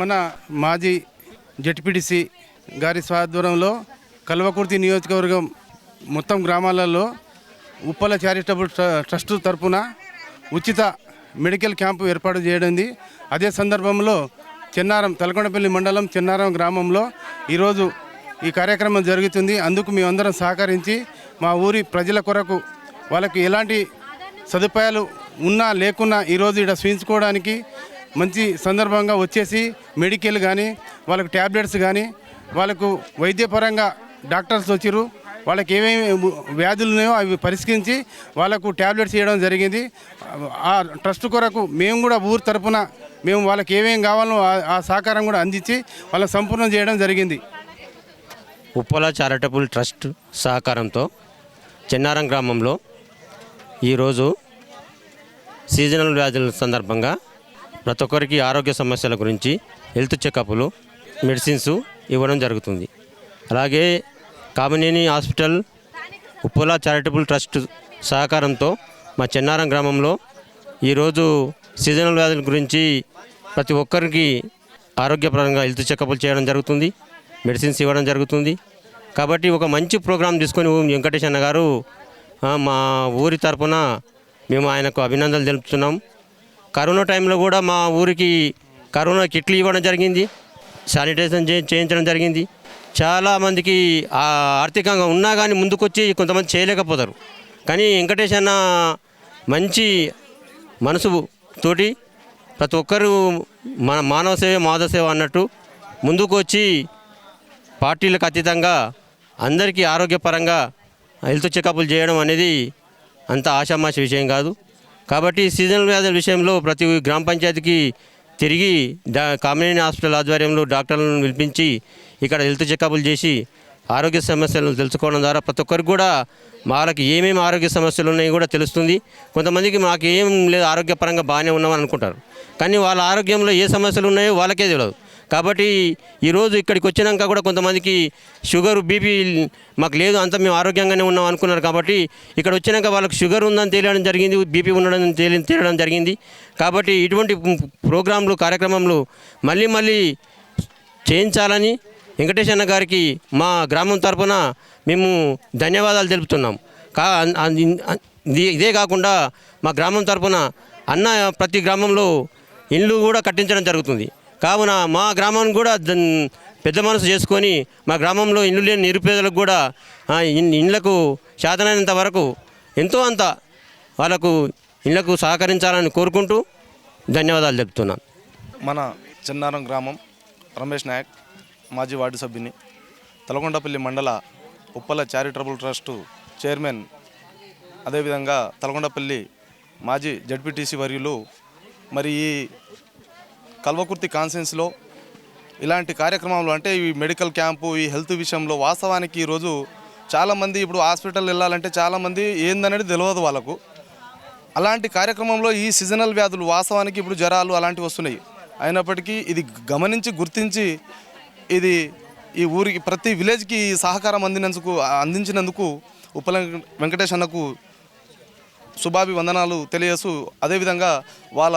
మన మాజీ జడ్పీటీసీ గారి స్వాధ్వర్యంలో కల్వకుర్తి నియోజకవర్గం మొత్తం గ్రామాలలో ఉప్పల చారిటబుల్ ట్రస్ట్ తరపున ఉచిత మెడికల్ క్యాంపు ఏర్పాటు చేయడింది అదే సందర్భంలో చెన్నారం తలకొండపల్లి మండలం చెన్నారం గ్రామంలో ఈరోజు ఈ కార్యక్రమం జరుగుతుంది. అందుకు మేమందరం సహకరించి మా ఊరి ప్రజల కొరకు వాళ్ళకి ఎలాంటి సదుపాయాలు ఉన్నా లేకున్నా ఈరోజు ఇక్కడ చూయించుకోవడానికి మంచి సందర్భంగా వచ్చేసి మెడికల్ కానీ వాళ్ళకు ట్యాబ్లెట్స్ కానీ వాళ్ళకు వైద్యపరంగా డాక్టర్స్ వచ్చారు వాళ్ళకి ఏమేమి వ్యాధులు ఉన్నాయో అవి పరిష్కరించి వాళ్ళకు ట్యాబ్లెట్స్ ఇవ్వడం జరిగింది. ఆ ట్రస్ట్ కొరకు మేము కూడా ఊరు తరపున మేము వాళ్ళకి ఏమేమి కావాలో ఆ- సహకారం కూడా అందించి వాళ్ళ సంపూర్ణం చేయడం జరిగింది. ఉప్పల చారిటబుల్ ట్రస్ట్ సహకారంతో చెన్నారం గ్రామంలో ఈరోజు సీజనల్ వ్యాధుల సందర్భంగా ప్రతి ఒక్కరికి ఆరోగ్య సమస్యల గురించి హెల్త్ చెకప్లు మెడిసిన్స్ ఇవ్వడం జరుగుతుంది. అలాగే Kamineni hospital Uppala charitable trust సహకారంతో మా చెన్నారం గ్రామంలో ఈరోజు సీజనల్ వ్యాధుల గురించి ప్రతి ఒక్కరికి ఆరోగ్యపరంగా హెల్త్ చెకప్లు చేయడం జరుగుతుంది మెడిసిన్స్ ఇవ్వడం జరుగుతుంది. కాబట్టి ఒక మంచి ప్రోగ్రాం తీసుకొని వెంకటేష్ అన్న గారు మా ఊరి తరపున మేము ఆయనకు అభినందనలు తెలుపుతున్నాం. కరోనా టైంలో కూడా మా ఊరికి కరోనా కిట్లు ఇవ్వడం జరిగింది. శానిటైజేషన్ చే చేయించడం జరిగింది. చాలామందికి ఆర్థికంగా ఉన్నా కానీ ముందుకొచ్చి కొంతమంది చేయలేకపోతారు. కానీ వెంకటేష్ అన్న మంచి మనసు తోటి ప్రతి ఒక్కరూ మన మానవ సేవ మాధవ సేవ అన్నట్టు ముందుకు వచ్చి పార్టీలకు అతీతంగా అందరికీ ఆరోగ్యపరంగా హెల్త్ చెకప్లు చేయడం అనేది అంత ఆషామాషి విషయం కాదు. కాబట్టి సీజనల్ వ్యాధుల విషయంలో ప్రతి గ్రామ పంచాయతీకి తిరిగి డా కామినేని హాస్పిటల్ ఆధ్వర్యంలో డాక్టర్లను పిలిపించి ఇక్కడ హెల్త్ చెకప్లు చేసి ఆరోగ్య సమస్యలను తెలుసుకోవడం ద్వారా ప్రతి ఒక్కరికి కూడా వాళ్ళకి ఏమేమి ఆరోగ్య సమస్యలు ఉన్నాయో కూడా తెలుస్తుంది. కొంతమందికి మాకు ఏం లేదు ఆరోగ్యపరంగా బాగానే ఉన్నామని అనుకుంటారు. కానీ వాళ్ళ ఆరోగ్యంలో ఏ సమస్యలు ఉన్నాయో వాళ్ళకే తెలియదు. కాబట్టి ఈరోజు ఇక్కడికి వచ్చినాక కూడా కొంతమందికి షుగర్ బీపీ మాకు లేదు అంత మేము ఆరోగ్యంగానే ఉన్నాం అనుకున్నారు కాబట్టి ఇక్కడ వచ్చినాక వాళ్ళకి షుగర్ ఉందని తేలడం జరిగింది బీపీ ఉండడం తేలి తేలడం జరిగింది. కాబట్టి ఇటువంటి ప్రోగ్రాంలు కార్యక్రమంలో మళ్ళీ మళ్ళీ చేయించాలని వెంకటేష్ అన్న గారికి మా గ్రామం తరపున మేము ధన్యవాదాలు తెలుపుతున్నాం. కా ఇదే కాకుండా మా గ్రామం తరపున అన్న ప్రతి గ్రామంలో ఇండ్లు కూడా కట్టించడం జరుగుతుంది. కావున మా గ్రామం కూడా పెద్ద మనసు చేసుకొని మా గ్రామంలో ఇల్లు లేని నిరుపేదలకు కూడా ఇన్- ఇండ్లకు శాతనైనంత వరకు ఎంతో అంత వాళ్ళకు ఇళ్ళకు సహకరించాలని కోరుకుంటూ ధన్యవాదాలు చెప్తున్నాను మన చిన్నారం గ్రామం రమేష్ నాయక్ మాజీ వార్డు సభ్యుని తలకొండపల్లి మండల ఉప్పల చారిటబుల్ ట్రస్టు చైర్మన్ అదేవిధంగా తలకొండపల్లి మాజీ జడ్పీటీసీ వర్యులు మరి ఈ కల్వకుర్తి కాన్సెన్స్లో ఇలాంటి కార్యక్రమాలు అంటే ఈ మెడికల్ క్యాంపు ఈ హెల్త్ విషయంలో వాస్తవానికి ఈరోజు చాలామంది ఇప్పుడు హాస్పిటల్ వెళ్ళాలంటే చాలామంది ఏందనేది తెలియదు వాళ్ళకు. అలాంటి కార్యక్రమంలో ఈ సీజనల్ వ్యాధులు వాస్తవానికి ఇప్పుడు జ్వరాలు అలాంటివి వస్తున్నాయి. అయినప్పటికీ ఇది గమనించి గుర్తించి ఇది ఈ ఊరికి ప్రతి విలేజ్కి ఈ సహకారం అందినందుకు అందించినందుకు ఉప్పల వెంకటేష్ అన్నకు శుభాభివందనాలు తెలియజేస్తూ అదేవిధంగా వాళ్ళ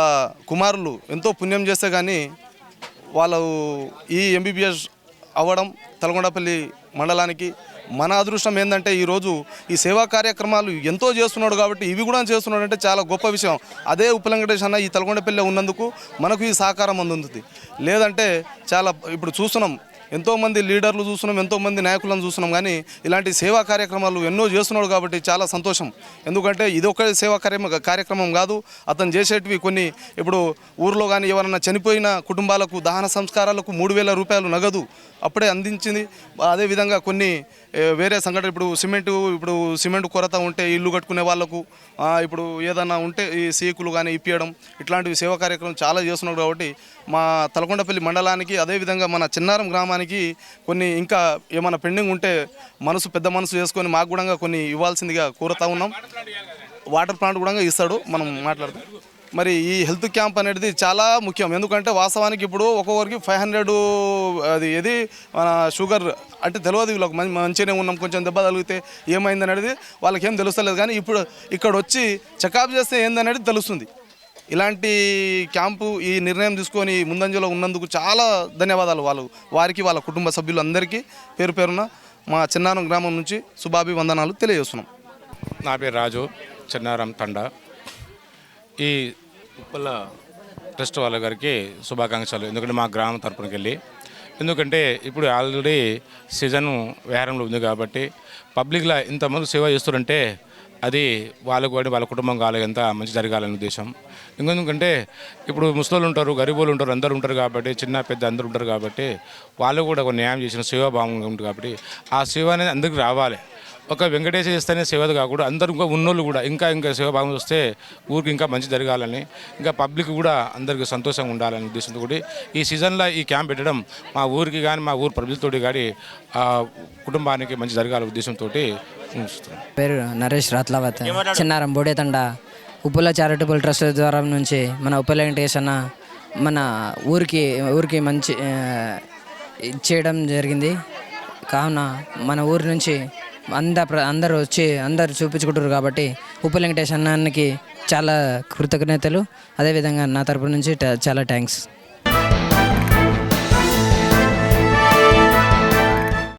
కుమారులు ఎంతో పుణ్యం చేస్తే కానీ వాళ్ళు ఈ ఎంబీబీఎస్ అవ్వడం తలగొండపల్లి మండలానికి మన అదృష్టం ఏంటంటే ఈరోజు ఈ సేవా కార్యక్రమాలు ఎంతో చేస్తున్నాడు కాబట్టి ఇవి కూడా చేస్తున్నాడు అంటే చాలా గొప్ప విషయం. అదే ఉపలంకటేష్ అన్న ఈ తలగొండపల్లి ఉన్నందుకు మనకు ఈ సహకారం అందుతుంది. లేదంటే చాలా ఇప్పుడు చూస్తున్నాం ఎంతోమంది లీడర్లు చూస్తున్నాం ఎంతోమంది నాయకులను చూస్తున్నాం కానీ ఇలాంటి సేవా కార్యక్రమాలు ఎన్నో చేస్తున్నాడు కాబట్టి చాలా సంతోషం. ఎందుకంటే ఇది ఒక సేవా కార్య కార్యక్రమం కాదు అతను చేసేటివి కొన్ని ఇప్పుడు ఊర్లో కానీ ఎవరన్నా చనిపోయిన కుటుంబాలకు దహన సంస్కారాలకు మూడు వేల రూపాయలు నగదు అప్పుడే అందించింది. అదేవిధంగా కొన్ని వేరే సంఘటన ఇప్పుడు సిమెంటు ఇప్పుడు సిమెంట్ కొరత ఉంటే ఇల్లు కట్టుకునే వాళ్ళకు ఇప్పుడు ఏదన్నా ఉంటే ఈ సీకులు కానీ ఇప్పించడం ఇట్లాంటివి సేవా కార్యక్రమం చాలా చేస్తున్నాడు కాబట్టి మా తలకొండపల్లి మండలానికి అదేవిధంగా మన చిన్నారం గ్రామానికి కొన్ని ఇంకా ఏమైనా పెండింగ్ ఉంటే మనసు పెద్ద మనసు చేసుకొని మాకు కూడా కొన్ని ఇవ్వాల్సిందిగా కోరుతా ఉన్నాం. వాటర్ ప్లాంట్ కూడా ఇస్తాడు మనం మాట్లాడతాం మరి ఈ హెల్త్ క్యాంప్ అనేది చాలా ముఖ్యం. ఎందుకంటే వాస్తవానికి ఇప్పుడు ఒక్కొక్కరికి ఫైవ్ హండ్రెడ్ అది ఏది? మన షుగర్ అంటే తెలియదు వీళ్ళకి. మంచి మంచిగానే ఉన్నాం కొంచెం దెబ్బ తగిలితే ఏమైంది అనేది వాళ్ళకి ఏం తెలుస్తలేదు. కానీ ఇప్పుడు ఇక్కడ వచ్చి చెకప్ చేస్తే ఏందనేది తెలుస్తుంది. ఇలాంటి క్యాంపు ఈ నిర్ణయం తీసుకొని ముందంజలో ఉన్నందుకు చాలా ధన్యవాదాలు వాళ్ళు వారికి వాళ్ళ కుటుంబ సభ్యులు అందరికీ పేరు పేరున మా చిన్నారం గ్రామం నుంచి శుభాభివందనాలు తెలియజేస్తున్నాం. నా పేరు రాజు చిన్నారం తండ. ఈ ఉప్పల ట్రస్ట్ వాళ్ళ గారికి శుభాకాంక్షలు. ఎందుకంటే మా గ్రామం తరపునకి వెళ్ళి ఎందుకంటే ఇప్పుడు ఆల్రెడీ సీజన్ వేరంలో ఉంది కాబట్టి పబ్లిక్లో ఇంతమంది సేవ చేస్తారంటే అది వాళ్ళకు కానీ వాళ్ళ కుటుంబం కావాలి ఎంత మంచి జరగాలని ఉద్దేశం. ఎందుకంటే ఇప్పుడు ముసలోళ్ళు ఉంటారు గరీబులు ఉంటారు అందరు ఉంటారు కాబట్టి చిన్న పెద్ద అందరు ఉంటారు కాబట్టి వాళ్ళు కూడా ఒక న్యాయం చేసిన సేవాభావం ఉంటుంది కాబట్టి ఆ సేవ అనేది అందరికీ రావాలి. ఒక వెంకటేశ్వర ఇస్తేనే సేవది కాకుండా అందరు ఇంకా ఉన్నోళ్ళు కూడా ఇంకా ఇంకా సేవ భాగం వస్తే ఊరికి ఇంకా మంచి జరగాలని ఇంకా పబ్లిక్ కూడా అందరికి సంతోషంగా ఉండాలని ఉద్దేశంతో కూడా ఈ సీజన్లో ఈ క్యాంప్ పెట్టడం మా ఊరికి కానీ మా ఊరు ప్రజలతోటి కానీ ఆ కుటుంబానికి మంచి జరగాల ఉద్దేశంతో పేరు నరేష్ రాత్లావత్ చిన్నారం బోడేతండ. ఉప్పుల చారిటబుల్ ట్రస్ట్ ద్వారా నుంచి మన ఉప్పుల వెంకటేశ్వర మన ఊరికి ఊరికి మంచి చేయడం జరిగింది. కావున మన ఊరి నుంచి అంద ప్ర- అందరూ వచ్చి అందరు చూపించుకుంటారు కాబట్టి ఉప్పు వెంకటేష్ అన్నానికి చాలా కృతజ్ఞతలు. అదేవిధంగా నా తరపు నుంచి ట- చాలా థ్యాంక్స్